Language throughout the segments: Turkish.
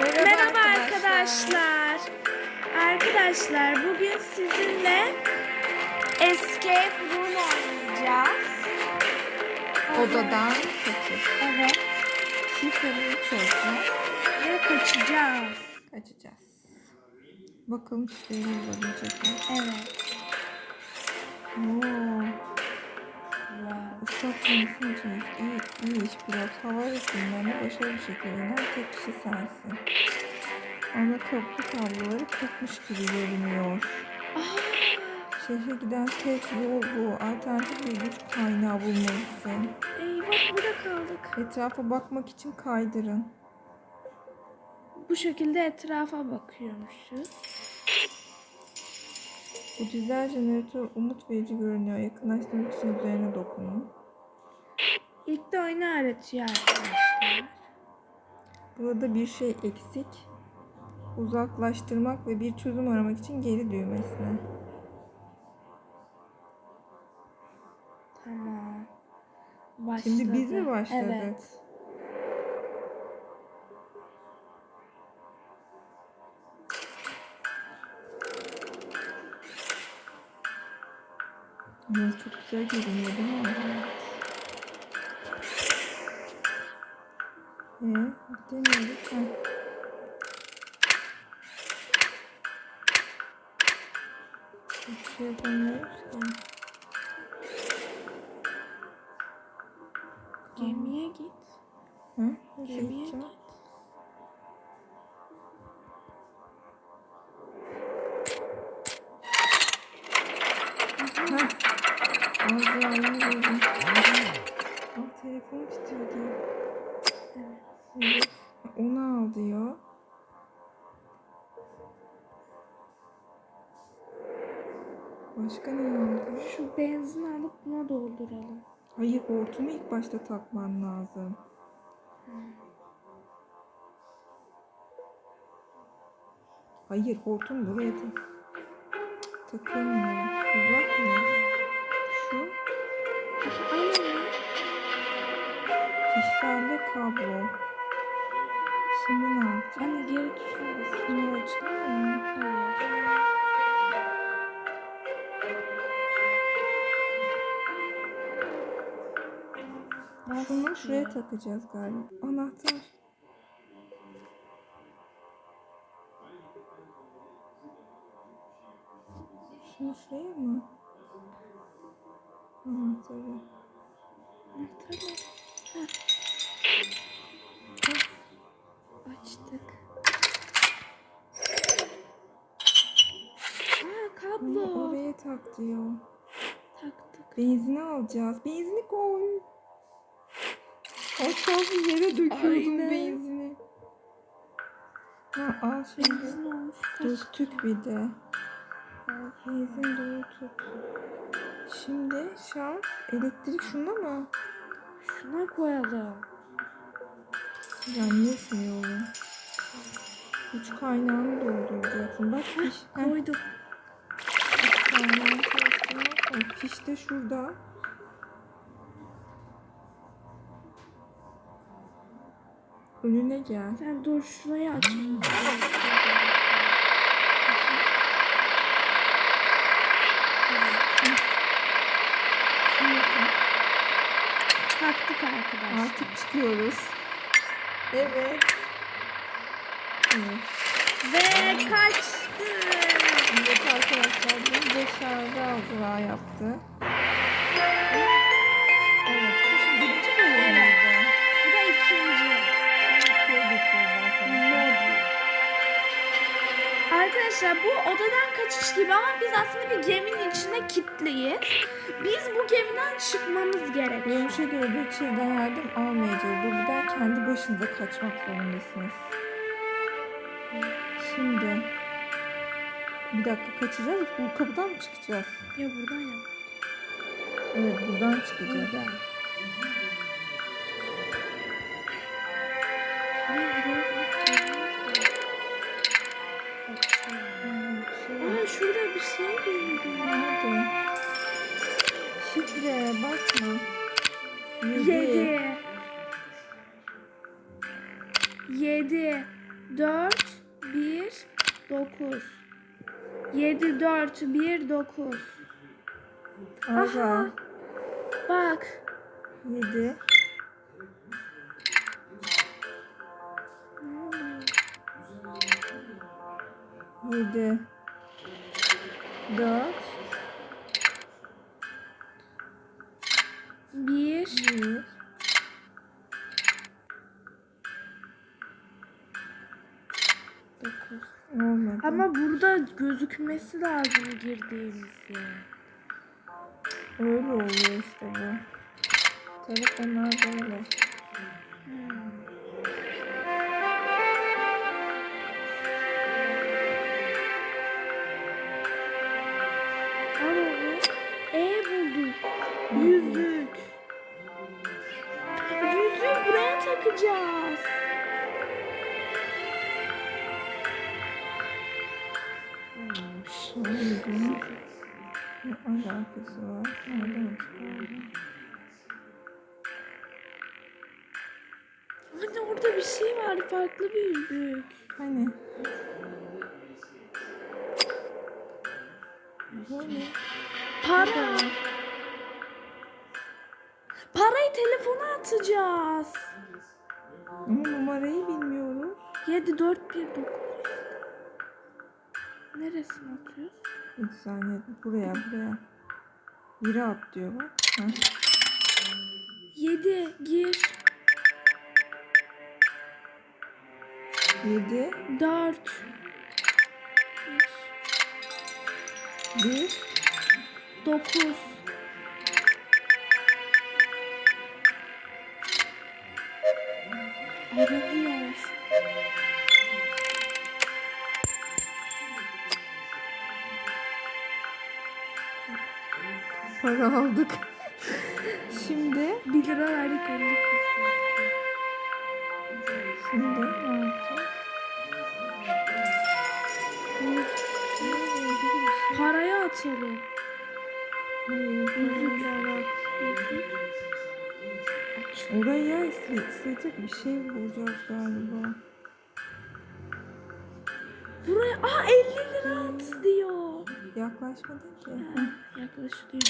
Merhaba arkadaşlar. Arkadaşlar bugün sizinle Escape Room oynayacağız. Odadan kaçış. Evet. Şifreleri çözeceğiz. Ve kaçacağız. Kaçacağız. Bakalım şifreyi bulabilecek mi? Evet. Oo, Uçak konusundayız. İyi, iyi iş pilot. Hava resimlerini başarılı bir şekilde inen tek kişi sensin. Ana köprü kabloları kopmuş gibi görünüyor. Aa, Şehre giden tek yol bu. Alternatif bir güç kaynağı bulmalısın. eyvah burada kaldık. Etrafa bakmak için kaydırın. Bu şekilde etrafa bakıyormuşuz. Bu dizel jeneratör umut verici görünüyor. Yakınlaştırmak için üzerine dokunun. İlk de oyunu aratıyor arkadaşlar. Burada bir şey eksik. Uzaklaştırmak ve bir çözüm aramak için geri düğmesine. Tamam. Başladı. Şimdi biz mi başladık? Evet. Yalnız çok güzel görünüyor değil mi? Ee, deniyoruz. Ha. Hiçbir şey yapamıyoruz ki. Gemiye git. Nasıl Gemiye git. Başka ne aldı? Şu benzin alıp buna dolduralım. Hayır hortumu ilk başta takman lazım. Hayır hortum buraya tak. Takılmıyor. Uzak mı? Şu fişlerle kablo. Şimdi ne yapacağız? Anne geri tuşuna Bunu açalım mı? Şuraya takacağız galiba. Anahtar. Şunu şuraya mı? Anahtarı. Tamam. Açtık. Aa Bunu kablo. oraya tak diyor. Taktık. Benzini alacağız. Benzini koy. Az kalsın yere döküyordum Aynen. benzini. Ha al şimdi. Benzin olmuş. Döktük bir de. Benzin dolu tut. Şimdi şarj. Elektrik şunda mı? Şuna koyalım. Zannetmiyorum. Güç kaynağını dolduracaksın. Bak fiş. Heh, Koyduk. güç kaynağını çalıştırmazsan fiş de şurada. Önüne gel. Sen dur şurayı aç. Taktık arkadaşlar. Artık çıkıyoruz. Evet. Evet. Ve kaçtık. Evet arkadaşlar bunu başardı Azra yaptı. Arkadaşlar bu odadan kaçış gibi ama biz aslında bir geminin içine kilitliyiz. Biz bu gemiden çıkmamız gerekiyor. Görünüşe göre bir çiğden yardım almayacağız. Lobiden kendi başınıza kaçmak zorundasınız. Şimdi bir dakika kaçacağız. Bu kapıdan mı çıkacağız? Ya buradan ya. Evet buradan çıkacağız. Buradan. Ama buraya şurada bir şey gördüm. Nerede? Şifre basma. Yedi. Yedi. 4 1 9 7 4 1 9 Azra. Aha. Bak. 7. Ne oluyor? 7. 4. 1 1.9 Olmadı. Ama burada gözükmesi lazım girdiğimizi. Öyle oluyor işte bu. Telefonlar böyle. Hmm. Yüzük. Yüzüğü buraya takacağız. Ne alakası var? Nereden çıkardı? Anne orada bir şey var. Farklı bir yüzük. Hani? Para. Parayı telefona atacağız. Ama numarayı bilmiyoruz. 7 4 1 9. Neresine atıyoruz? Bir saniye buraya buraya. Biri at diyor bak. Heh. 7 gir. 7 4 1 9 Aranıyor. para aldık. Şimdi 1 lira verdik 50 kuruş. şimdi ne yapacağız? Parayı atalım. Hayır, alakası yok. Oraya iste- isteyecek bir şey bulacağız galiba. Buraya aa 50 lira at diyor. Yaklaşmadın ki. Ha, Yaklaşıyor.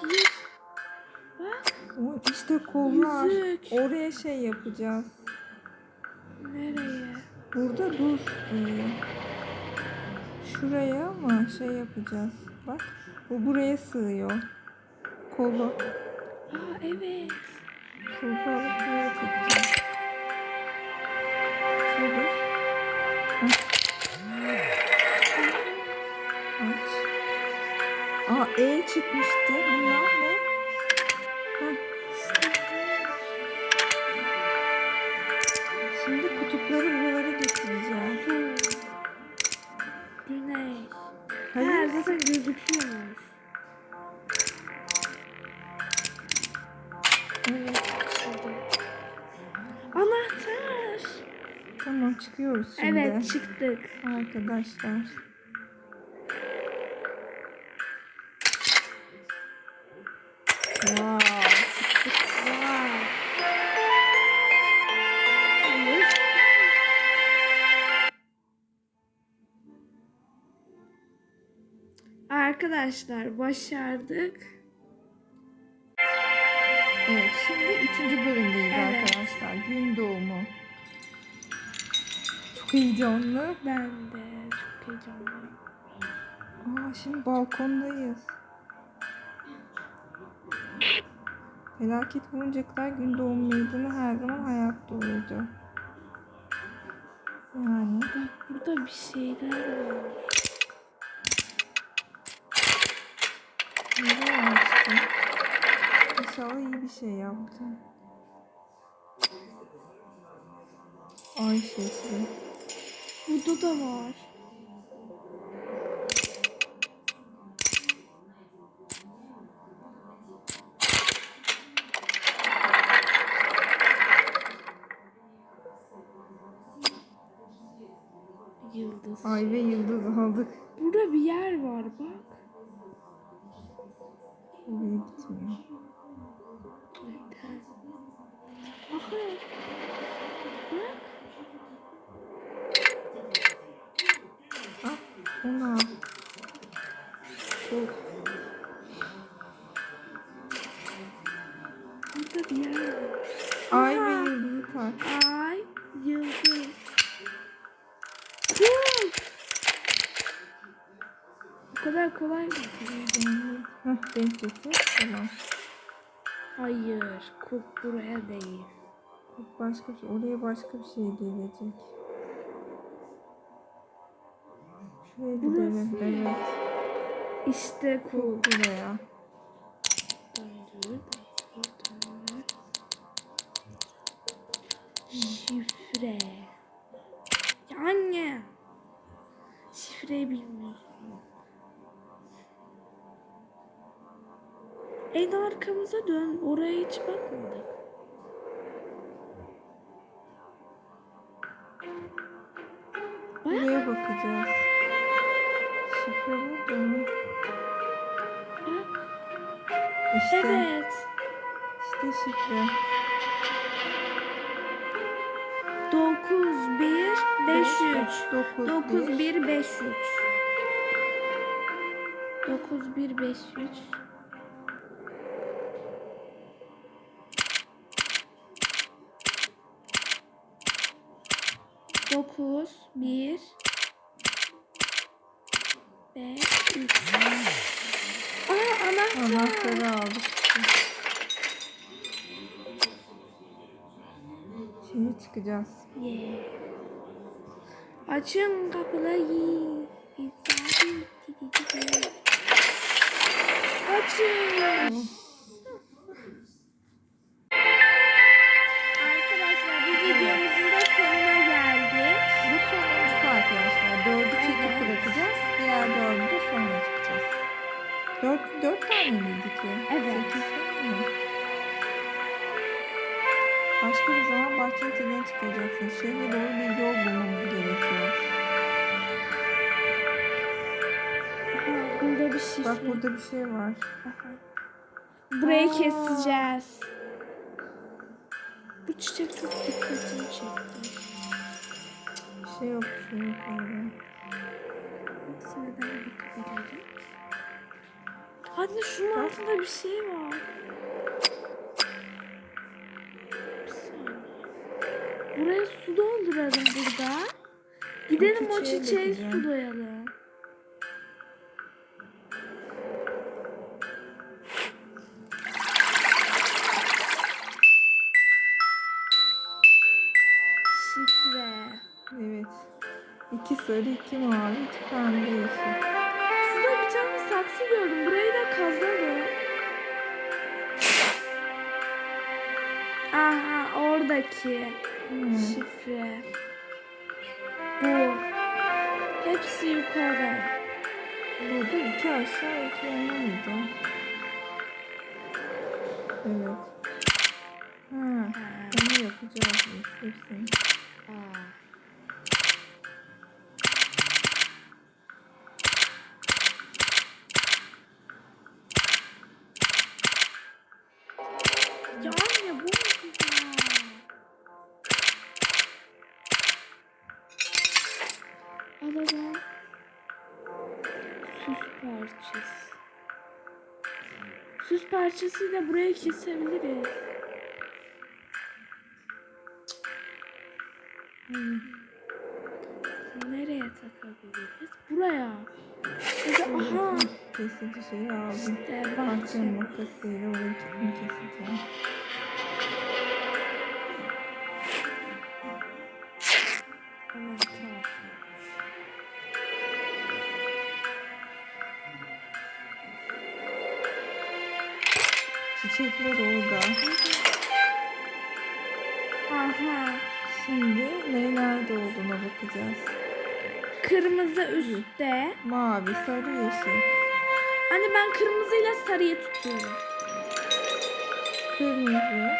Gir. Bak O işte kollar. Yüzük. Oraya şey yapacağız. nereye? Burada dur. Ee, şuraya ama şey yapacağız. Bak. Bu buraya sığıyor. Kolu. Aa evet. Kolu alıp buraya takacağız. Çevir. Aç. Aa E çıkmıştı. Bunlar çıkıyoruz şimdi. Evet çıktık. Arkadaşlar. Wow. Hayır. Arkadaşlar başardık. Evet şimdi üçüncü bölümdeyiz Evet. arkadaşlar. Gün doğumu. Heyecanlı. Ben de çok heyecanlıyım. Aa şimdi balkondayız. Felaket vurunca kadar gün doğum meydanı her zaman hayatta olurdu. Yani Bak burada bir şeyler var. nereye açtın? İnşallah iyi bir şey yaptın. Ay şekli. Burada da var. Yıldız. Ay ve yıldız aldık. Burada bir yer var bak. Oraya gitmiyor. Ay ve yıldızı tak. Ay, yıldız. Bu kadar kolay mı? Heh, denk getir. Tamam. Hayır, kuk buraya değil. Başka bir şey. Oraya başka bir şey gelecek. Şuraya gidelim. Evet. İşte kuk. Buraya. Şifre. Ya anne. Şifreyi bilmiyorsun. En arkamıza dön. Oraya hiç bakmadık. Buraya bakacağız. Şifre burada mı? İşte, Evet. işte şifre. 9 1 5 3. 9, 9 1 5 3. 9 1 5 3. Dokuz, bir, beş, üç. Aa anahtar. Anahtarı aldık. Şimdi çıkacağız. Yeah. Açın kapıları. Açın. Arkadaşlar bir videomuzun da sonuna geldik. Bu sonuncusu arkadaşlar. Dördü çekip bırakacağız. Diğer dördü sonra çıkacağız. Dört, dört tane miydi bahçenin tadına çıkacaksın. Şehre doğru bir yol bulmamız gerekiyor. Aha, burada bir şifre. Bak burada bir şey var. Aha. Burayı Aa. keseceğiz. Bu çiçek çok dikkatimi çekti. Bir şey yok, bir şey yok orada. Sıradan bir. Hadi şunun altında bir şey var. Buraya su dolduralım burada. Gidelim o çiçeğe bakacağım. su doyalım. Şifre. Evet. İki sarı, iki mavi, iki pembe yeşil. Şurada bir tane saksı gördüm. Burayı da kazalım. Aha oradaki Hmm. şifre. Bu. Hepsi yukarı. Burada iki aşağı, iki yana mıydı? Evet. Ha, onu yapacağız biz hepsini. Aa. Alalım. Süs parçası. Süs parçasıyla buraya kesebiliriz. Hmm. Nereye takabiliriz? Buraya. Burada aha. Kesici şeyi aldım. İşte Bahçe bahçe. makasıyla orayı kimi Çiçekler orada. Aha. Şimdi ne nerede olduğuna bakacağız. Kırmızı üstte. Mavi, sarı, yeşil. Anne ben kırmızıyla sarıyı tutuyorum. Kırmızı.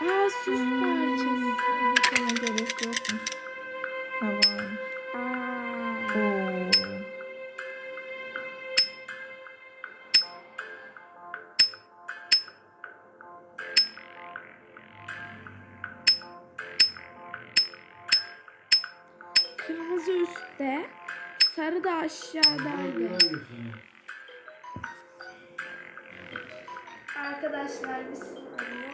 Aa süs Hmm, parçası. Bakana gerek yokmuş. Ha üstte. Sarı da aşağıdaydı. Arkadaşlar saniye.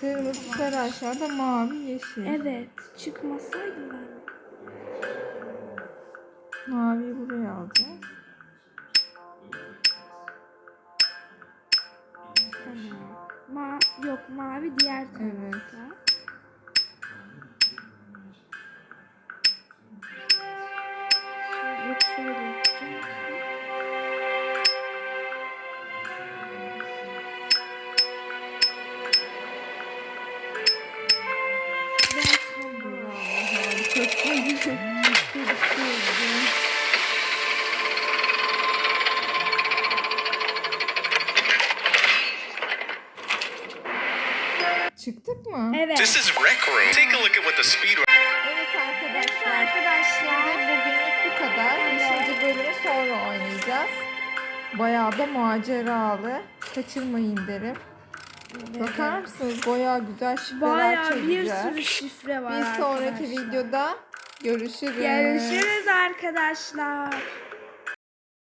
Kırmızı sarı aşağıda mavi yeşil. Evet çıkmasaydı ben. Maviyi buraya alacağız. Tamam. Ma yok mavi diğer Evet. tarafta. Şöyle- Çıktık mı? Evet. This is Rec Room. Take a look at what the speed. Evet Evet arkadaşlar. arkadaşlar. Şimdi bugünlük bu kadar. İkinci bölümü sonra oynayacağız. Bayağı da maceralı. Kaçırmayın derim. Bakar mısınız? Bayağı güzel şifreler Bayağı bir çözeceğiz. sürü şifre var Bir sonraki arkadaşlar. videoda görüşürüz. Görüşürüz arkadaşlar.